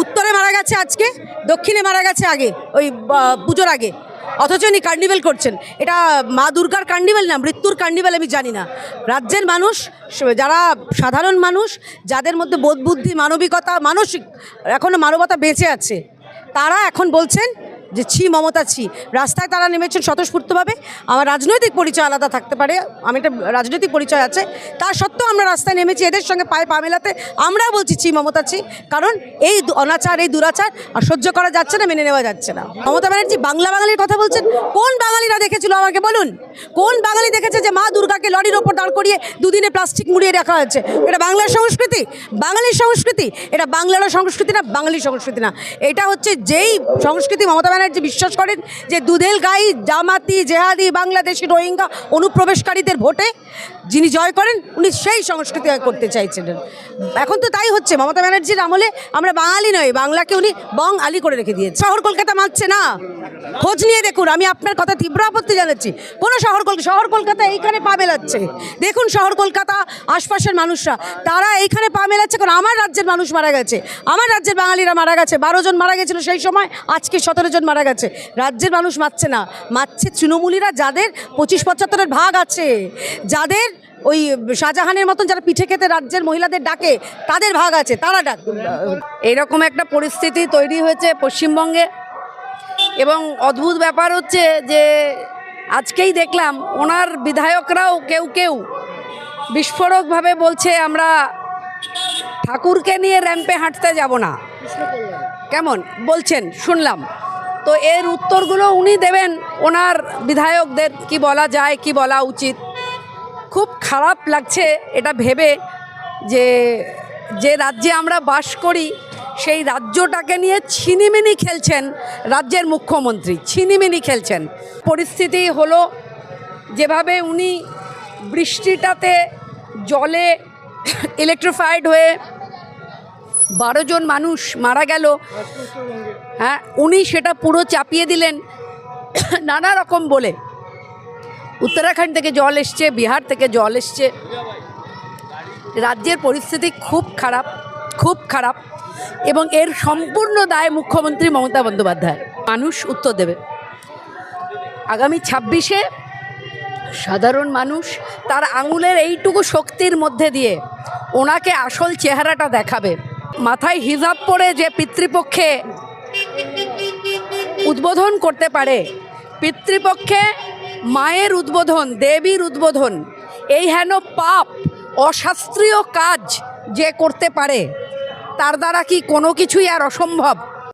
উত্তরে মারা গেছে আজকে, দক্ষিণে মারা গেছে আগে, ওই পুজোর আগে। অথচ উনি কার্নিভেল করছেন। এটা মা দুর্গার কার্নিভেল না, মৃত্যুর কার্নিভেল আমি জানি না। রাজ্যের মানুষ, যারা সাধারণ মানুষ, যাদের মধ্যে বোধ বুদ্ধি মানবিকতা, মানসিক এখনও মানবতা বেঁচে আছে, তারা এখন বলছেন যে ছি মমতা ছি। রাস্তায় তারা নেমেছেন স্বতঃস্ফূর্তভাবে। আমার রাজনৈতিক পরিচয় আলাদা থাকতে পারে। আমি একটা রাজনৈতিক পরিচয় আছে। তা সত্ত্বেও আমরা রাস্তায় নেমেছি, এদের সঙ্গে পায়ে পা মেলাতে আমরাও বলছি ছি মমতা ছি। কারণ এই অনাচার, এই দুরাচার আর সহ্য করা যাচ্ছে না, মেনে নেওয়া যাচ্ছে না। মমতা ব্যানার্জি বাংলা বাঙালির কথা বলছেন। কোন বাঙালিরা দেখেছিল আমাকে বলুন? কোন বাঙালি দেখেছে যে মা দুর্গাকে লরির ওপর দাঁড় করিয়ে দুদিনে প্লাস্টিক মুড়িয়ে রাখা হয়েছে? এটা বাংলার সংস্কৃতি। বাঙালির সংস্কৃতি। এটা বাংলারও সংস্কৃতি না, বাঙালির সংস্কৃতি না। এটা হচ্ছে যেই সংস্কৃতি মমতা ব্যানার্জি বিশ্বাস করেন যে দুধেল গাই জামাতি জেহাদি বাংলাদেশি রোহিঙ্গা অনুপ্রবেশকারীদের ভোটে যিনি জয় করেন, উনি সেই সংস্কৃতি করতে চাইছিলেন। এখন তো তাই হচ্ছে, মমতা ব্যানার্জির আমলে আমরা বাঙালি নই, বাংলাকে উনি বং আলি করে রেখে দিয়েছে শহর কলকাতা মানছে না। খোঁজ নিয়ে দেখুন, আমি আপনার কথা তীব্র আপত্তি জানাচ্ছি। কোনো শহর কলকাতা শহর কলকাতা এইখানে পা মেলাচ্ছে। দেখুন শহর কলকাতা, আশপাশের মানুষরা, তারা এইখানে পা মেলাচ্ছে কারণ আমার রাজ্যের মানুষ মারা গেছে। আমার রাজ্যের বাঙালিরা মারা গেছে। বারো জন মারা গেছিল সেই সময়, আজকে সতেরো জন মারা গেছে। রাজ্যের মানুষ মারছে না। মারছে তৃণমূলীরা, যাদের পঁচিশ পঁচাত্তরের ভাগ আছে। যাদের ওই শাহজাহানের মতন যারা পিঠে খেতে রাজ্যের মহিলাদের ডাকে, তাদের ভাগ আছে, তারা ডাক। এইরকম একটা পরিস্থিতি তৈরি হয়েছে পশ্চিমবঙ্গে। এবং অদ্ভুত ব্যাপার হচ্ছে যে আজকেই দেখলাম ওনার বিধায়করাও কেউ কেউ বিস্ফোরকভাবে বলছে, আমরা ঠাকুরকে নিয়ে র্যাম্পে হাঁটতে যাব না। কেমন? বলছেন, শুনলাম। তো এর উত্তরগুলো উনি দেবেন ওনার বিধায়কদের, কি বলা যায়, কি বলা উচিত? খুব খারাপ লাগছে এটা ভেবে যে যে রাজ্যে আমরা বাস করি, সেই রাজ্যটাকে নিয়ে ছিনিমিনি খেলছেন রাজ্যের মুখ্যমন্ত্রী, ছিনিমিনি খেলছেন। পরিস্থিতি হলো যেভাবে উনি বৃষ্টিটাতে জলে ইলেকট্রিফাইড হয়ে বারো জন মানুষ মারা গেল হ্যাঁ উনি সেটা পুরো চাপিয়ে দিলেন নানা রকম বলে। উত্তরাখণ্ড থেকে জল এসছে, বিহার থেকে জল এসছে। রাজ্যের পরিস্থিতি খুব খারাপ খুব খারাপ এবং এর সম্পূর্ণ দায় মুখ্যমন্ত্রী মমতা বন্দ্যোপাধ্যায়। মানুষ উত্তর দেবে। আগামী ছাব্বিশে সাধারণ মানুষ তার আঙুলের এইটুকু শক্তির মধ্যে দিয়ে ওনাকে আসল চেহারাটা দেখাবে। মাথায় হিজাব পরে যে পিতৃপক্ষে উদ্বোধন করতে পারে পিতৃপক্ষে মায়ের উদ্বোধন, দেবীর উদ্বোধন। এই হেন পাপ, অশাস্ত্রীয় কাজ যে করতে পারে, তার দ্বারা কি কোনো কিছুই আর অসম্ভব?